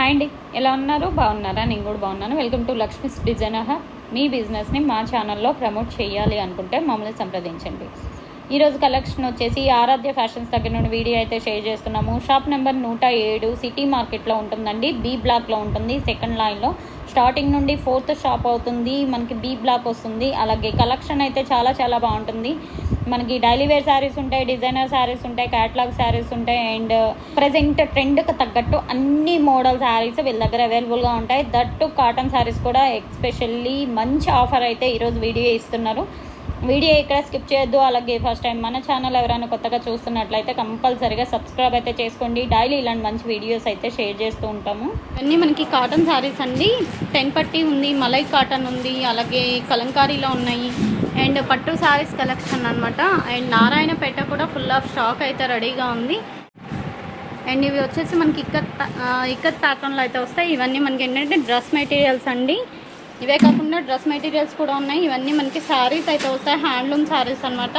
Hi అండి. ఎలా ఉన్నారు? బాగున్నారా? నేను కూడా బాగున్నాను. వెల్కమ్ టు లక్ష్మీస్ డిజైనర్ మీ బిజినెస్ని మా ఛానల్లో ప్రమోట్ చేయాలి అనుకుంటే మమ్మల్ని సంప్రదించండి. ఈరోజు కలెక్షన్ వచ్చేసి ఆరాధ్య ఫ్యాషన్స్ దగ్గర నుండి వీడియో అయితే షేర్ చేస్తున్నాము. షాప్ నెంబర్ నూట ఏడు సిటీ మార్కెట్లో ఉంటుందండి. బీ బ్లాక్లో ఉంటుంది. సెకండ్ లైన్లో స్టార్టింగ్ నుండి ఫోర్త్ షాప్ అవుతుంది మనకి బీ బ్లాక్ వస్తుంది. అలాగే కలెక్షన్ అయితే చాలా చాలా బాగుంటుంది. మనకి డైలీ వేర్ శారీస్ ఉంటాయి డిజైనర్ శారీస్ ఉంటాయి క్యాటలాగ్ శారీస్ ఉంటాయి. అండ్ ప్రజెంట్ ట్రెండ్కి తగ్గట్టు అన్ని మోడల్ శారీస్ వీళ్ళ దగ్గర అవైలబుల్గా ఉంటాయి. దట్టు కాటన్ శారీస్ కూడా ఎక్స్పెషల్లీ మంచి ఆఫర్ అయితే ఈరోజు వీడియో ఇస్తున్నారు. వీడియో ఇక్కడ స్కిప్ చేయొద్దు. అలాగే ఫస్ట్ టైం మన ఛానల్ ఎవరైనా కొత్తగా చూస్తున్నట్లయితే కంపల్సరీగా సబ్స్క్రైబ్ అయితే చేసుకోండి. డైలీ ఇలాంటి మంచి వీడియోస్ అయితే షేర్ చేస్తూ ఉంటాము. ఇవన్నీ మనకి కాటన్ శారీస్ అండి. టెన్ పట్టి ఉంది మలై కాటన్ ఉంది అలాగే కలంకారీలో ఉన్నాయి. అండ్ పట్టు శారీస్ కలెక్షన్ అనమాట అండ్ నారాయణపేట కూడా ఫుల్ ఆఫ్ స్టాక్ అయితే రెడీగా ఉంది. అండ్ ఇవి వచ్చేసి మనకి ఇక్కత్ ఆ, ఇక్కత్ ప్యాటర్న్లో అయితే వస్తాయి. ఇవన్నీ మనకి ఏంటంటే డ్రెస్ మెటీరియల్స్ అండి. ఇవే కాకుండా డ్రెస్ మెటీరియల్స్ కూడా ఉన్నాయి. ఇవన్నీ మనకి శారీస్ అయితే వస్తాయి. హ్యాండ్లూమ్ శారీస్ అనమాట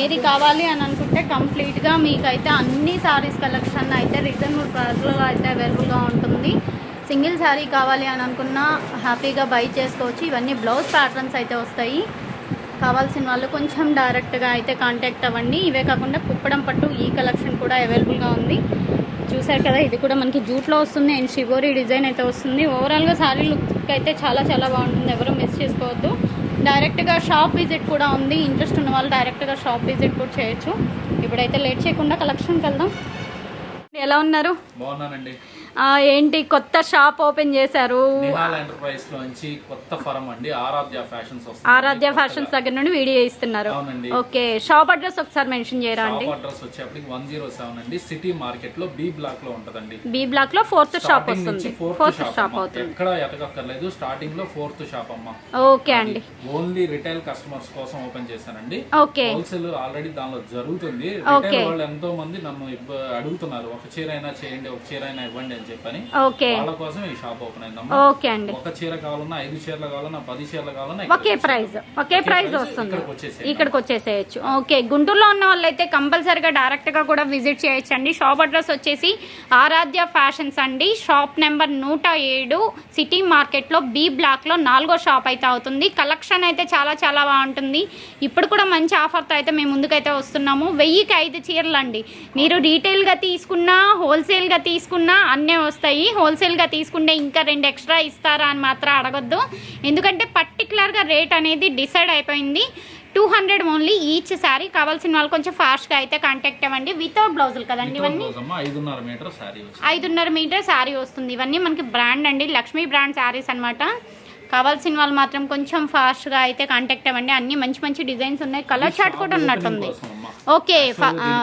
ఏది కావాలి అని అనుకుంటే కంప్లీట్గా మీకైతే అన్ని శారీస్ కలెక్షన్ అయితే రీజనబుల్ ప్రైస్లో అయితే అవైలబుల్గా ఉంటుంది. సింగిల్ శారీ కావాలి అని అనుకున్నా హ్యాపీగా బై చేసుకోవచ్చు. ఇవన్నీ బ్లౌజ్ ప్యాటర్న్స్ అయితే వస్తాయి. కావాల్సిన వాళ్ళు కొంచెం డైరెక్ట్గా అయితే కాంటాక్ట్ అవ్వండి. ఇవే కాకుండా కుప్పడం పట్టు ఈ కలెక్షన్ కూడా అవైలబుల్గా ఉంది. చూసారు కదా ఇది కూడా మనకి జూట్లో వస్తుంది. అండ్ షివోరీ డిజైన్ అయితే వస్తుంది. ఓవరాల్గా శారీ లుక్ అయితే చాలా చాలా బాగుంటుంది. ఎవరు మిస్ చేసుకోవద్దు. డైరెక్ట్గా షాప్ విజిట్ కూడా ఉంది. ఇంట్రెస్ట్ ఉన్న వాళ్ళు డైరెక్ట్గా షాప్ విజిట్ కూడా చేయొచ్చు. ఇప్పుడైతే లేట్ చేయకుండా కలెక్షన్కి వెళ్దాం. ఎలా ఉన్నారు? బాగున్నానండి. ఏంటి కొత్త షాప్ ఓపెన్ చేశారు? ఎంటర్ప్రైజ్ లోంచి కొత్త ఫరం అండి. ఆరాధ్య ఫ్యాషన్స్ ఆరాధ్య ఫ్యాషన్స్ దగ్గర నుండి వీడియో ఇస్తున్నారు. ఓకే షాప్ అడ్రస్ ఒకసారి మెన్షన్ చేయరా అండి? అడ్రస్ వచ్చేప్పటికి వన్ జీరో సెవెన్ అండి. సిటీ మార్కెట్లో బి బ్లాక్లో ఉంటదండి. బి బ్లాక్లో ఫోర్త్ షాప్ నుంచి వస్తుంది. Fourth shop. అవుతుంది. ఎక్కడ స్టార్టింగ్లో ఫోర్త్ షాప్ అమ్మ. ఓకే అండి. ఓన్లీ రిటైల్ కస్టమర్స్ కోసం ఓపెన్ చేశానండి. ఓకే. హోల్సేల్ ఆల్రెడీ దానిలో జరుగుతుంది. రిటైల్ వాళ్ళు ఎంతో మంది నన్ను అడుగుతున్నారు. ఒక చీర అయినా చేయండి ఒక చీర అయినా ఇవ్వండి అని చెప్పని ఓకే. వాళ్ళ కోసం ఈ షాప్ ఓపెన్ అయిందమ్మా. ఓకే అండి. ఒక చీర కావాలన్నా ఐదు చీరలు కావాలన్నా పది చీరలు కావాలన్నా ఒకే ప్రైస్ ఒకే ప్రైస్ వస్తుంది. ఇక్కడికి వచ్చేసేయచ్చు. ఓకే గుంటూరులో ఉన్న వాళ్ళైతే కంపల్సరీగా డైరెక్ట్గా కూడా విజిట్ చేయొచ్చు అండి షాప్ అడ్రస్ వచ్చేసి ఆరాధ్య ఫ్యాషన్స్ అండి. షాప్ నెంబర్ నూట ఏడు సిటీ మార్కెట్లో బి బ్లాక్లో నాలుగో షాప్ అయితే అవుతుంది. కలెక్షన్ అయితే చాలా చాలా బాగుంటుంది. ఇప్పుడు కూడా మంచి ఆఫర్తో అయితే మేము ముందుకైతే వస్తున్నాము. వెయ్యికి ఐదు చీరలు అండి మీరు రీటైల్గా తీసుకున్నా హోల్సేల్గా తీసుకున్నా అన్నీ వస్తాయి. హోల్సేల్గా తీసుకుంటే ఇంకా రెండు ఎక్స్ట్రా ఇస్తారా అని మాత్రం అడగొద్దు. ఎందుకంటే పర్టికులర్గా రేట్ అనేది డిసైడ్ అయిపోయింది. Two hundred only each saree. కావాల్సిన వాళ్ళు కొంచెం ఫాస్ట్గా అయితే కాంటాక్ట్ అవ్వండి. వితౌట్ బ్లౌజులు కదండి ఇవన్నీ? ఐదున్నర మీటర్ శారీ వస్తుంది. ఇవన్నీ మనకి బ్రాండ్ అండి. లక్ష్మీ బ్రాండ్ శారీస్ అన్నమాట. కావాల్సిన వాళ్ళు మాత్రం కొంచెం ఫాస్ట్గా అయితే కాంటాక్ట్ అవ్వండి. అన్ని మంచి మంచి డిజైన్స్ ఉన్నాయి. కలర్ చార్ట్ కూడా ఉన్నట్టుంది. ఓకే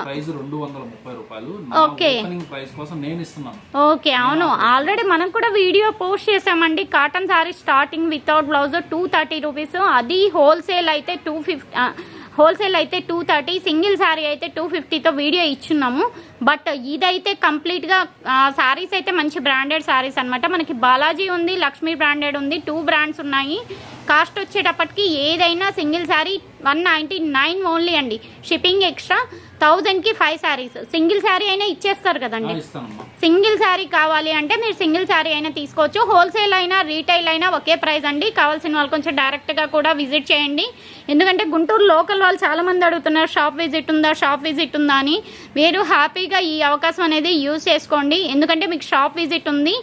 ప్రైస్ రెండు వందల ముప్పై రూపాయలు. ఓకే. ప్రైస్ కోసం నేను ఇస్తున్నాను. ఓకే అవును. ఆల్రెడీ మనం కూడా వీడియో పోస్ట్ చేసామండి. Cotton saree starting without blouse two thirty rupees అది హోల్సేల్ అయితే టూ ఫిఫ్టీ హోల్సేల్ అయితే టూ థర్టీ సింగిల్ శారీ అయితే టూ ఫిఫ్టీతో వీడియో ఇచ్చున్నాము. బట్ ఇదైతే కంప్లీట్గా శారీస్ అయితే మంచి బ్రాండెడ్ శారీస్ అన్నమాట. మనకి బాలాజీ ఉంది లక్ష్మీ బ్రాండెడ్ ఉంది టూ బ్రాండ్స్ ఉన్నాయి. కాస్ట్ వచ్చేటప్పటికి ఏదైనా single saree one ninety nine only అండి. షిప్పింగ్ ఎక్స్ట్రా థౌజండ్కి ఫైవ్ శారీస్ సింగిల్ శారీ అయినా ఇచ్చేస్తారు కదండి. సింగిల్ శారీ కావాలి అంటే మీరు సింగిల్ శారీ అయినా తీసుకోవచ్చు. హోల్సేల్ అయినా రీటైల్ అయినా ఒకే ప్రైస్ అండి. కావాల్సిన వాళ్ళు కొంచెం డైరెక్ట్గా కూడా విజిట్ చేయండి. ఎందుకంటే గుంటూరు లోకల్ వాళ్ళు చాలా మంది అడుగుతున్నారు షాప్ విజిట్ ఉందా? షాప్ విజిట్ ఉందా? అని. మీరు హ్యాపీగా ఈ అవకాశం అనేది యూజ్ చేసుకోండి. ఎందుకంటే మీకు షాప్ విజిట్ ఉంది.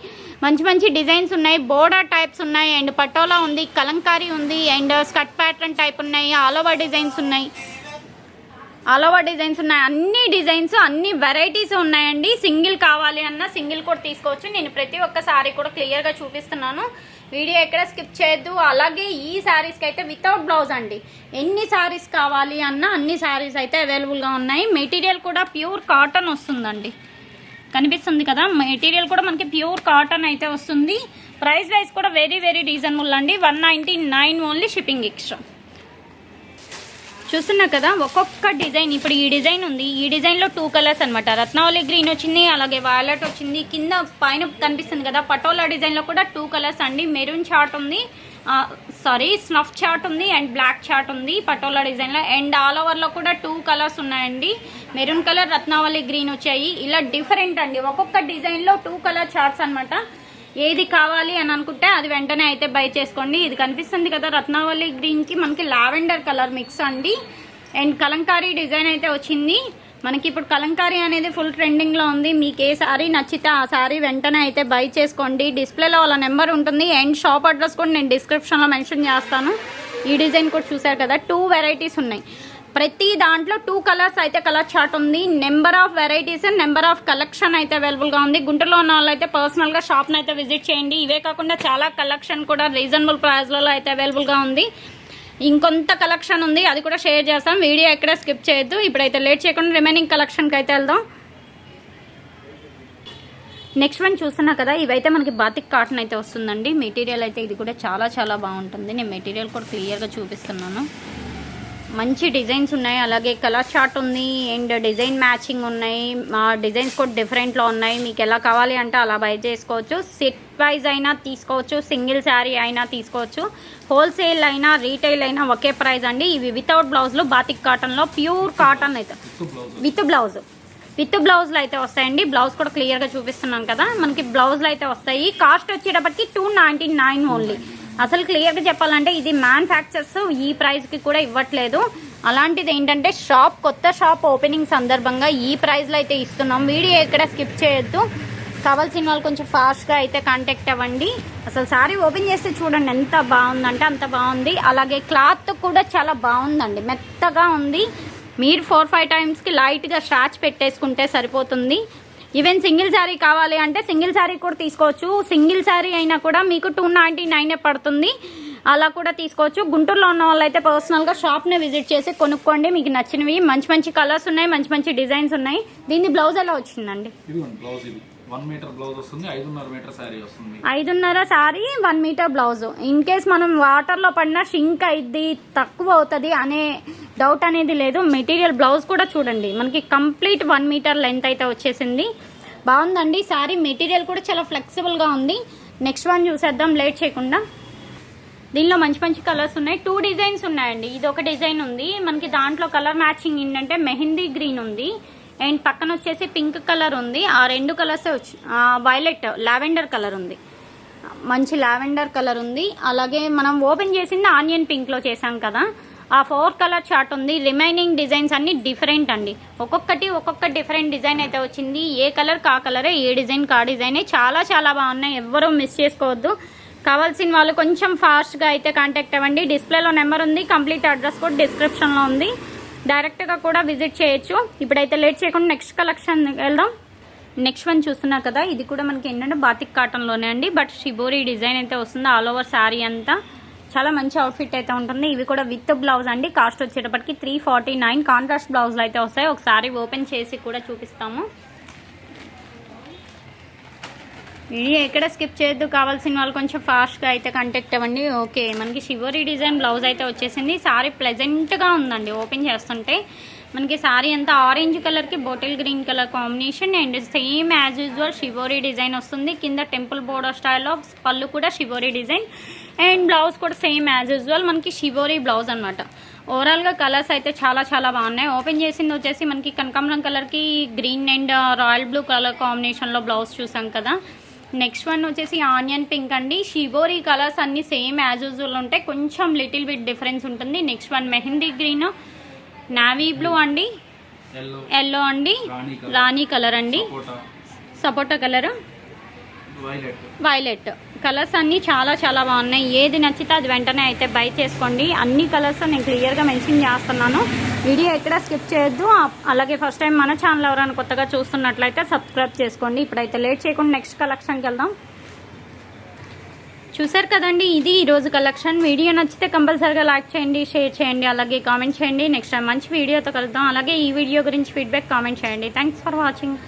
మంచి మంచి డిజైన్స్ ఉన్నాయి బోర్డర్ టైప్స్ ఉన్నాయి అండ్ పటోలా ఉంది కలంకారీ ఉంది అండ్ స్కట్ ప్యాటర్న్ టైప్ ఉన్నాయి ఆల్ ఓవర్ డిజైన్స్ ఉన్నాయి. ఆల్ ఓవర్ డిజైన్స్ ఉన్నాయి అన్ని డిజైన్స్ అన్ని వెరైటీస్ ఉన్నాయండి. సింగిల్ కావాలి అన్న సింగిల్ కూడా తీసుకోవచ్చు. నేను ప్రతి ఒక్క సారీ కూడా క్లియర్గా చూపిస్తున్నాను. వీడియో ఎక్కడ స్కిప్ చేయొద్దు. అలాగే ఈ శారీస్కి అయితే వితౌట్ బ్లౌజ్ అండి. ఎన్ని శారీస్ కావాలి అన్న అన్ని శారీస్ అయితే అవైలబుల్గా ఉన్నాయి. మెటీరియల్ కూడా ప్యూర్ కాటన్ వస్తుందండి. కనిపిస్తుంది కదా. మెటీరియల్ కూడా మనకి ప్యూర్ కాటన్ అయితే వస్తుంది. ప్రైస్ వైజ్ కూడా వెరీ వెరీ రీజనబుల్ అండి. One ninety nine only shipping extra చూస్తున్నా కదా ఒక్కొక్క డిజైన్ ఇప్పుడు ఈ డిజైన్ ఉంది. ఈ డిజైన్లో టూ కలర్స్ అనమాట రత్నావళి గ్రీన్ వచ్చింది అలాగే వైలెట్ వచ్చింది. కింద పైన కనిపిస్తుంది కదా పటోలా డిజైన్లో కూడా టూ కలర్స్ అండి. మెరూన్ చార్ట్ ఉంది. సారీ స్నఫ్ చార్ట్ ఉంది అండ్ బ్లాక్ చార్ట్ ఉంది. పటోలా డిజైన్లో అండ్ ఆల్ ఓవర్లో కూడా టూ కలర్స్ ఉన్నాయండి. మెరూన్ కలర్ రత్నావళి గ్రీన్ వచ్చాయి. ఇలా డిఫరెంట్ అండి. ఒక్కొక్క డిజైన్లో టూ కలర్ చార్ట్స్ అన్నమాట. ఏది కావాలి అని అనుకుంటే అది వెంటనే అయితే బై చేసుకోండి. ఇది కనిపిస్తుంది కదా రత్నావళి గ్రీన్కి మనకి లావెండర్ కలర్ మిక్స్ అండి. అండ్ కలంకారీ డిజైన్ అయితే వచ్చింది. మనకి ఇప్పుడు కలంకారీ అనేది ఫుల్ ట్రెండింగ్లో ఉంది. మీకు ఏ సారీ నచ్చితే ఆ సారీ వెంటనే అయితే బై చేసుకోండి. డిస్ప్లేలో వాళ్ళ నెంబర్ ఉంటుంది. అండ్ షాప్ అడ్రస్ కూడా నేను డిస్క్రిప్షన్లో మెన్షన్ చేస్తాను. ఈ డిజైన్ కూడా చూసారు కదా టూ వెరైటీస్ ఉన్నాయి. ప్రతి దాంట్లో టూ కలర్స్ అయితే కలర్ చార్ట్ ఉంది. Number of varieties number of collection అయితే అవైలబుల్గా ఉంది. గుంటూరులో ఉన్న వాళ్ళు అయితే పర్సనల్గా షాప్ని అయితే విజిట్ చేయండి. ఇవే కాకుండా చాలా కలెక్షన్ కూడా రీజనబుల్ ప్రైస్లలో అయితే అవైలబుల్గా ఉంది. ఇంకొంత కలెక్షన్ ఉంది అది కూడా షేర్ చేస్తాం. వీడియో ఎక్కడ స్కిప్ చేయొద్దు. ఇప్పుడైతే లేట్ చేయకుండా రిమైనింగ్ కలెక్షన్కి అయితే వెళ్దాం. నెక్స్ట్ వన్ చూస్తున్నా కదా ఇవైతే మనకి బాతిక్ కాటన్ అయితే వస్తుందండి. మెటీరియల్ అయితే ఇది కూడా చాలా చాలా బాగుంటుంది. నేను మెటీరియల్ కూడా క్లియర్గా చూపిస్తున్నాను. మంచి డిజైన్స్ ఉన్నాయి. అలాగే కలర్ చార్ట్ ఉంది అండ్ డిజైన్ మ్యాచింగ్ ఉన్నాయి. మా డిజైన్స్ కూడా డిఫరెంట్లో ఉన్నాయి. మీకు ఎలా కావాలి అంటే అలా బై చేసుకోవచ్చు. సెట్ వైజ్ అయినా తీసుకోవచ్చు. సింగిల్ శారీ అయినా తీసుకోవచ్చు. హోల్సేల్ అయినా రీటైల్ అయినా ఒకే ప్రైస్ అండి. ఇవి వితౌట్ బ్లౌజ్లో బాతిక్ కాటన్లో ప్యూర్ కాటన్ అయితే. With blouse with blouse. With బ్లౌజ్లు అయితే వస్తాయండి. బ్లౌజ్ కూడా క్లియర్గా చూపిస్తున్నాను కదా. మనకి బ్లౌజ్లు అయితే వస్తాయి. కాస్ట్ వచ్చేటప్పటికి టూ నైంటీ నైన్ ఓన్లీ. అసలు క్లియర్గా చెప్పాలంటే ఇది మ్యానుఫ్యాక్చర్స్ ఈ ప్రైస్కి కూడా ఇవ్వట్లేదు. అలాంటిది ఏంటంటే షాప్ కొత్త షాప్ ఓపెనింగ్ సందర్భంగా ఈ ప్రైస్లో అయితే ఇస్తున్నాం. వీడియో ఎక్కడ స్కిప్ చేయొద్దు. కావాల్సిన వాళ్ళు కొంచెం ఫాస్ట్గా అయితే కాంటాక్ట్ అవ్వండి. అసలు సారీ ఓపెన్ చేస్తే చూడండి ఎంత బాగుందంటే అంత బాగుంది. అలాగే క్లాత్ కూడా చాలా బాగుందండి. మెత్తగా ఉంది. మీరు ఫోర్ ఫైవ్ టైమ్స్కి లైట్గా స్ట్రాచ్ పెట్టేసుకుంటే సరిపోతుంది. ఈవెన్ సింగిల్ శారీ కావాలి అంటే సింగిల్ శారీ కూడా తీసుకోవచ్చు. సింగిల్ శారీ అయినా కూడా మీకు టూ నైంటీ నైనే పడుతుంది. అలా కూడా తీసుకోవచ్చు. గుంటూరులో ఉన్న వాళ్ళు అయితే పర్సనల్గా షాప్ని విజిట్ చేసి కొనుక్కోండి. మీకు నచ్చినవి మంచి మంచి కలర్స్ ఉన్నాయి మంచి మంచి డిజైన్స్ ఉన్నాయి. దీని బ్లౌజ్ ఎలా వచ్చిందండి? వన్ మీటర్ బ్లౌజ్ వస్తుంది ఐదున్నర మీటర్ శారీ వస్తుంది. ఐదున్నర sorry one metre blouse. In case మనం వాటర్లో పడినా షింక్ అయింది తక్కువ అవుతుంది అనే డౌట్ అనేది లేదు. మెటీరియల్ బ్లౌజ్ కూడా చూడండి. మనకి కంప్లీట్ వన్ మీటర్ లెంత్ అయితే వచ్చేసింది. బాగుందండి సారీ మెటీరియల్ కూడా చాలా ఫ్లెక్సిబుల్గా ఉంది. నెక్స్ట్ వన్ చూసేద్దాం. లేట్ చేయకుండా. దీనిలో మంచి మంచి కలర్స్ ఉన్నాయి. టూ డిజైన్స్ ఉన్నాయండి. ఇది ఒక డిజైన్ ఉంది. మనకి దాంట్లో కలర్ మ్యాచింగ్ ఏంటంటే మెహందీ గ్రీన్ ఉంది. అండ్ పక్కన వచ్చేసి పింక్ కలర్ ఉంది. ఆ రెండు కలర్స్ వచ్చి వైలెట్ లావెండర్ కలర్ ఉంది. మంచి లావెండర్ కలర్ ఉంది. అలాగే మనం ఓపెన్ చేసింది ఆనియన్ పింక్లో చేసాం కదా. ఆ ఫోర్ కలర్ చార్ట్ ఉంది. రిమైనింగ్ డిజైన్స్ అన్ని డిఫరెంట్ అండి. ఒక్కొక్కటి ఒక్కొక్క డిఫరెంట్ డిజైన్ అయితే వచ్చింది. ఏ కలర్ కా కలరే ఏ డిజైన్ కా డిజైనే చాలా చాలా బాగున్నాయి. ఎవ్వరూ మిస్ చేసుకోవద్దు. కావాల్సిన వాళ్ళు కొంచెం ఫాస్ట్గా అయితే కాంటాక్ట్ అవ్వండి. డిస్ప్లేలో నెంబర్ ఉంది. కంప్లీట్ అడ్రస్ కూడా డిస్క్రిప్షన్లో ఉంది. డైరెక్ట్గా కూడా విజిట్ చేయొచ్చు. ఇప్పుడైతే లేట్ చేయకుండా నెక్స్ట్ కలెక్షన్ వెళ్దాం. నెక్స్ట్ వన్ చూస్తున్నారు కదా ఇది కూడా మనకి ఏంటంటే బాతిక్ కాటన్లోనే అండి. బట్ షిబోరి డిజైన్ అయితే వస్తుంది. ఆల్ ఓవర్ శారీ అంతా చాలా మంచి అవుట్ఫిట్ అయితే ఉంటుంది. ఇవి కూడా విత్ బ్లౌజ్ అండి. కాస్ట్ వచ్చేటప్పటికి త్రీ ఫార్టీ నైన్ కాంట్రాస్ట్ బ్లౌజ్లు అయితే వస్తాయి. ఒకసారి ఓపెన్ చేసి కూడా చూపిస్తాము. వీడియో ఎక్కడ స్కిప్ చేయొద్దు కావాల్సిన వాళ్ళు కొంచెం ఫాస్ట్గా అయితే కాంటాక్ట్ అవ్వండి. ఓకే మనకి షివరీ డిజైన్ బ్లౌజ్ అయితే వచ్చేసింది. సారీ ప్లెజెంట్గా ఉందండి ఓపెన్ చేస్తుంటే. మనకి సారీ అంతా ఆరెంజ్ కలర్కి bottle green colour combination and same as usual shibori design వస్తుంది. కింద టెంపుల్ బోర్డర్ స్టైల్లో పళ్ళు కూడా షివోరీ డిజైన్. అండ్ బ్లౌజ్ కూడా సేమ్ యాజ్ యూజువల్ మనకి షివోరీ బ్లౌజ్ అనమాట ఓవరాల్గా కలర్స్ అయితే చాలా చాలా బాగున్నాయి. ఓపెన్ చేసింది వచ్చేసి మనకి కనకాంబరం కలర్కి green and royal blue colour కాంబినేషన్లో బ్లౌజ్ చూసాం కదా. నెక్స్ట్ వన్ వచ్చేసి ఆనియన్ పింక్ అండి. షిబోరీ కలర్స్ అన్ని సేమ్ యాజ్ యూజువల్ ఉంటాయి. కొంచెం లిటిల్ బిట్ డిఫరెన్స్ ఉంటుంది. Next one mehndi green. Navy blue అండి. ఎల్లో అండి. రాణి కలర్. అండి. సపోటా. కలర్. వైలెట్ కలర్స్ అన్నీ చాలా చాలా బాగున్నాయి. ఏది నచ్చితే అది వెంటనే అయితే బై చేసుకోండి. అన్ని కలర్స్ నేను క్లియర్గా మెన్షన్ చేస్తున్నాను. వీడియో ఎక్కడ స్కిప్ చేయొద్దు. అలాగే ఫస్ట్ టైం మన ఛానల్ ఎవరైనా కొత్తగా చూస్తున్నట్లయితే సబ్స్క్రైబ్ చేసుకోండి. ఇప్పుడైతే లేట్ చేయకుండా నెక్స్ట్ కలెక్షన్కి వెళ్దాం. చూసారు కదండి ఇది ఈరోజు కలెక్షన్. వీడియో నచ్చితే కంపల్సరీగా లైక్ చేయండి షేర్ చేయండి అలాగే కామెంట్ చేయండి. నెక్స్ట్ టైం మంచి వీడియోతో కలుద్దాం. అలాగే ఈ వీడియో గురించి ఫీడ్బ్యాక్ కామెంట్ చేయండి. Thanks for watching.